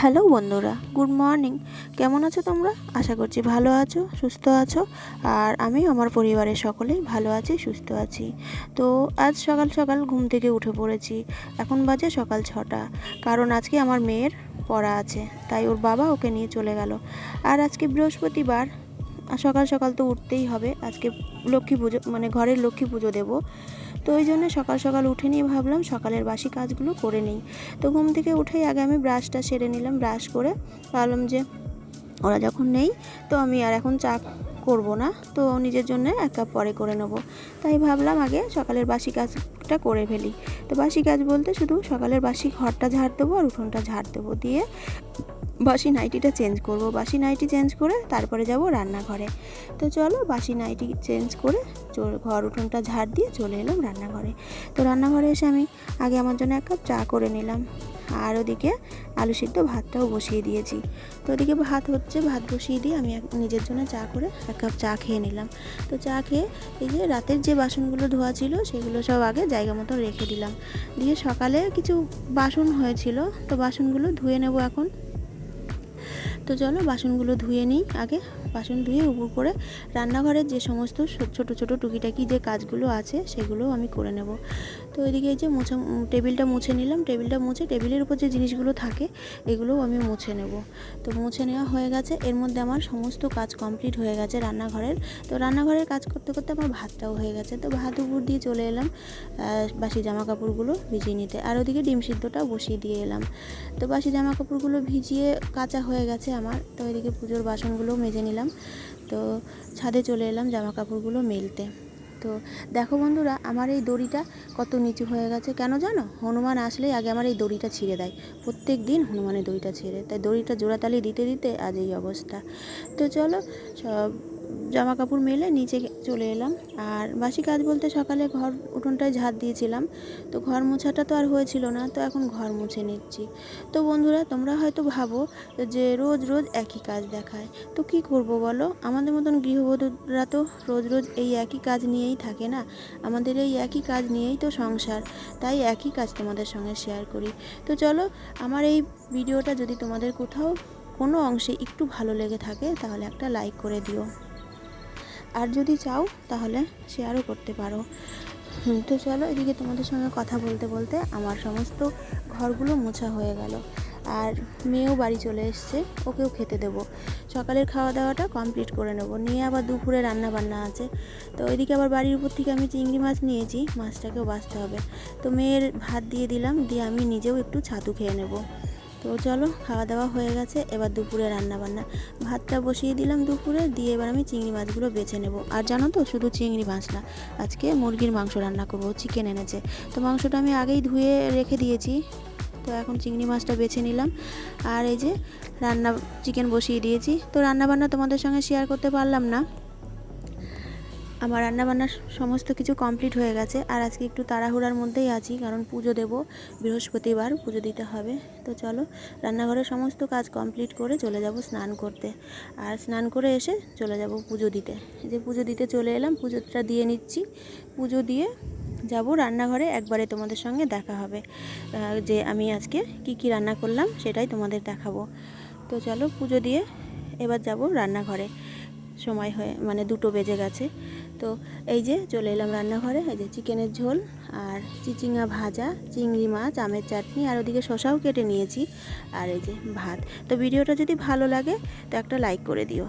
Hello বন্ধুরা, good morning. কেমন আছো তোমরা? আশা করছি ভালো আছো, সুস্থ আছো, আর আমি আমার পরিবারের সকলেই ভালো আছি, সুস্থ আছি। তো আজ সকাল সকাল ঘুম থেকে উঠে পড়েছি, এখন বাজে সকাল ছটা। কারণ আজকে আমার মেয়ের পড়া আছে, তাই ওর বাবা ওকে নিয়ে চলে গেল। আর আজকে বৃহস্পতিবার, সকাল সকাল তো উঠতেই হবে, আজকে লক্ষ্মী পুজো মানে ঘরের লক্ষ্মী পুজো দেবো। তো ওই জন্য সকাল সকাল উঠে নিয়ে ভাবলাম সকালের বাসি কাজগুলো করে নিই। তো ঘুম থেকে উঠেই আগে আমি ব্রাশটা সেরে নিলাম, ব্রাশ করে। ভাবলাম যে ওরা যখন নেই তো আমি আর এখন চা করব না, তো নিজের জন্য এক কাপ পরে করে নেব। তাই ভাবলাম আগে সকালের বাসি কাজটা করে ফেলি। তো বাসি কাজ বলতে শুধু সকালের বাসি ঘরটা ঝাড় দেবো আর উঠোনটা ঝাড় দেবো দিয়ে বাসি নাইটিটা চেঞ্জ করব। বাসি নাইটি চেঞ্জ করে তারপরে যাব রান্নাঘরে। তো চলো বাসি নাইটি চেঞ্জ করে ঘর উঠোনটা ঝাড় দিয়ে চলে এলাম রান্নাঘরে। তো রান্নাঘরে এসে আমি আগে আমার জন্য এক কাপ চা করে নিলাম। আর ওদিকে আলু সিদ্ধ ভাতটাও বসিয়ে দিয়েছি। তো ওদিকে ভাত হচ্ছে, ভাত বসিয়ে দিয়ে আমি নিজের জন্য চা করে এক কাপ চা খেয়ে নিলাম। তো চা খেয়ে এই যে রাতের যে বাসনগুলো ধোয়া ছিল, সেগুলো সব আগে জায়গা মতো রেখে দিলাম। দিয়ে সকালে কিছু বাসন হয়েছিল, তো বাসনগুলো ধুয়ে নেব এখন। তো চলো বাসনগুলো ধুয়ে নিই আগে। বাসন ধুয়ে উপর করে রান্নাঘরের যে সমস্ত ছোট ছোট টুকিটাকি যে কাজগুলো আছে সেগুলো আমি করে নেব। তো এদিকে এই যে মোছা টেবিলটা মুছে নিলাম। টেবিলটা মুছে টেবিলের উপর যে জিনিসগুলো থাকে এগুলোও আমি মুছে নেব। তো মুছে নেওয়া হয়ে গেছে। এর মধ্যে আমার সমস্ত কাজ কমপ্লিট হয়ে গেছে রান্নাঘরের। তো রান্নাঘরের কাজ করতে করতে আমার ভাতটাও হয়ে গেছে। তো ভাত উপর দিয়ে চলে এলাম বাসি জামা কাপড়গুলো ভিজিয়ে নিতে। আর ওদিকে ডিম সিদ্ধটাও বসিয়ে দিয়ে এলাম। তো বাসি জামা কাপড়গুলো ভিজিয়ে কাঁচা হয়ে গেছে আমার। তো এদিকে পুজোর বাসনগুলো মেজে নিলাম। তো ছাদে চলে এলাম জামা কাপড়গুলো মেলতে। তো দেখো বন্ধুরা, আমার এই দড়িটা কত নিচু হয়ে গেছে কেন জানো? হনুমান আসলেই আগে আমার এই দড়িটা ছিঁড়ে দেয়। প্রত্যেক দিন হনুমানের দড়িটা ছিঁড়ে। তাই দড়িটা জোড়াতালি দিতে দিতে আজ এই অবস্থা। তো চলো, সব জামা কাপড় মেলে নিচে চলে এলাম। আর বাসি কাজ বলতে সকালে ঘর উঠোনটায় ঝাড় দিয়েছিলাম। তো ঘর মোছাটা তো আর হয়েছিল না, তো এখন ঘর মুছে নিচ্ছি। তো বন্ধুরা, তোমরা হয়তো ভাবো যে রোজ রোজ একই কাজ দেখায়। তো কি করব বলো? আমাদের মতন গৃহবধূরা তো রোজ রোজ এই একই কাজ নিয়েই থাকে না? আমাদের এই একই কাজ নিয়েই তো সংসার। তাই একই কাজ তোমাদের সঙ্গে শেয়ার করি। তো চলো, আমার এই ভিডিওটা যদি তোমাদের কোথাও কোনো অংশে একটু ভালো লেগে থাকে, তাহলে একটা লাইক করে দিও। আর যদি চাও, তাহলে শেয়ারও করতে পারো। তো চলো, এদিকে তোমাদের সঙ্গে কথা বলতে বলতে আমার সমস্ত ঘরগুলো মোছা হয়ে গেল। আর মেয়েও বাড়ি চলে এসছে, ওকেও খেতে দেবো। সকালের খাওয়া দাওয়াটা কমপ্লিট করে নেব। নিয়ে আবার দুপুরে রান্না বান্না আছে। তো ওইদিকে আবার বাড়ির উপর থেকে আমি চিংড়ি মাছ নিয়েছি, মাছটাকেও বাঁচতে হবে। তো মেয়ের ভাত দিয়ে দিলাম, দিয়ে আমি নিজেও একটু ছাতু খেয়ে নেব। তো চলো, খাওয়া দাওয়া হয়ে গেছে, এবার দুপুরে রান্না বান্না। ভাতটা বসিয়ে দিলাম দুপুরে, দিয়ে এবার আমি চিংড়ি মাছগুলো বেছে নেব। আর জানো তো, শুধু চিংড়ি মাছ না, আজকে মুরগির মাংস রান্না করব চিকেন এনেছে। তো মাংসটা আমি আগেই ধুয়ে রেখে দিয়েছি। তো এখন চিংড়ি মাছটা বেছে নিলাম। আর এই যে রান্না চিকেন বসিয়ে দিয়েছি। তো রান্না বান্না তোমাদের সঙ্গে শেয়ার করতে পারলাম না। আমার রান্না বান্নার সমস্ত কিছু কমপ্লিট হয়ে গেছে। আর আজকে একটু তাড়াহুড়ার মধ্যেই আছি, কারণ পুজো দেব। বৃহস্পতিবার পুজো দিতে হবে। তো চলো রান্নাঘরের সমস্ত কাজ কমপ্লিট করে চলে যাব স্নান করতে। আর স্নান করে এসে চলে যাব পুজো দিতে। যে পুজো দিতে চলে এলাম, পুজোটা দিয়ে নিচ্ছি। পুজো দিয়ে যাব রান্নাঘরে, একবারে তোমাদের সঙ্গে দেখা হবে। যে আমি আজকে কি কি রান্না করলাম সেটাই তোমাদের দেখাবো। তো চলো পুজো দিয়ে এবার যাব রান্নাঘরে। সময় হয়ে মানে দুটো বেজে গেছে। তো এই যে চলে এলাম রান্নাঘরে, এই যে চিকেনের ঝোল আর চিচিঙা ভাজা, চিংড়ি মাছ, আমের চাটনি আর ওদিকে শশাও কেটে নিয়েছি। আর এই যে ভাত। তো ভিডিওটা যদি ভালো লাগে, তো একটা লাইক করে দিও।